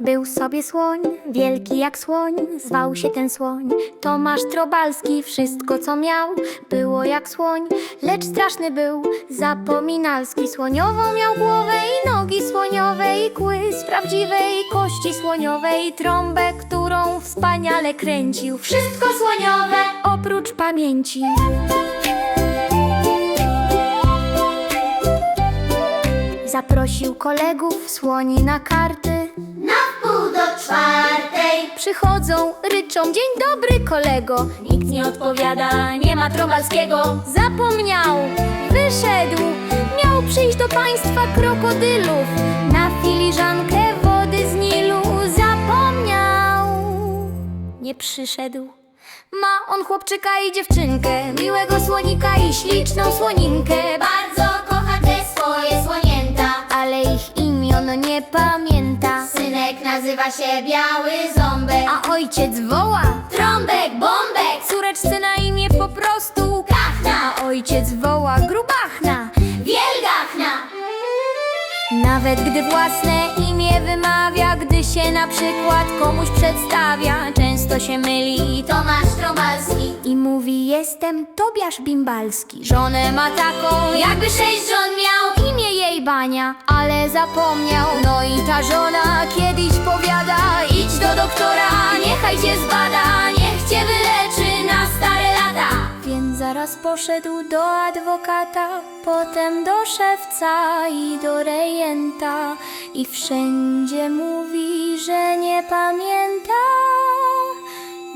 Był sobie słoń, wielki jak słoń, zwał się ten słoń. Tomasz Trobalski, wszystko co miał było jak słoń. Lecz straszny był, zapominalski. Słoniową miał głowę i nogi słoniowe I kły z prawdziwej kości słoniowej. Trąbę, którą wspaniale kręcił. Wszystko słoniowe, oprócz pamięci. Zaprosił kolegów słoni na karty do czwartej. Przychodzą, ryczą, dzień dobry kolego. Nikt nie odpowiada, nie ma Trobalskiego Zapomniał, wyszedł Miał przyjść do państwa krokodylów. Na filiżankę wody z Nilu Zapomniał, nie przyszedł. Ma on chłopczyka i dziewczynkę Miłego słonika i śliczną słoninkę nazywa się Biały Ząbek. A ojciec woła Trąbek, bombek, Córeczce na imię po prostu Kachna, A ojciec woła grubachna. Wielgachna. Nawet gdy własne imię wymawia Gdy się na przykład komuś przedstawia Często się myli Tomasz Trąbalski. I mówi Jestem Tobiasz Bimbalski Żonę ma taką Jakby sześć żon miał. Imię Ale zapomniał. No i ta żona kiedyś powiada Idź do doktora, niechaj cię zbada Niech cię wyleczy na stare lata. Więc zaraz poszedł do adwokata Potem do szewca i do rejenta. I wszędzie mówi, że nie pamięta.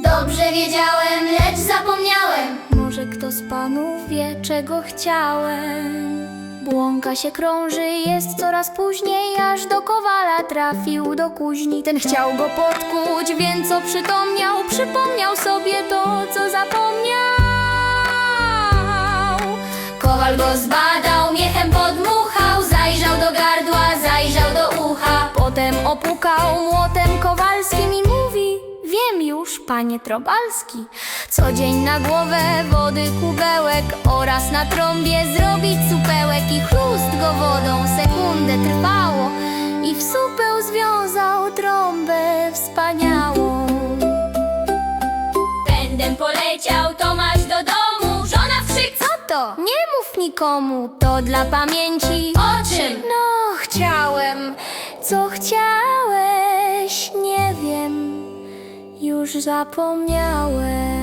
Dobrze wiedziałem, lecz zapomniałem. Może kto z panów wie, czego chciałem? Błąka się krąży, jest coraz później, aż do kowala trafił do kuźni. Ten chciał go podkuć, więc oprzytomniał, przypomniał sobie to, co zapomniał. Kowal go zbadał, miechem podmuchał Zajrzał do gardła, zajrzał do ucha Potem opukał młotem panie Trobalski Co dzień na głowę wody kubełek Oraz na trąbie zrobić supełek I chlust go wodą sekundę trwało I w supeł związał trąbę wspaniałą Pędem poleciał Tomasz do domu Żona wkrzyk Co to? Nie mów nikomu, to dla pamięci O czym? Już zapomniałem.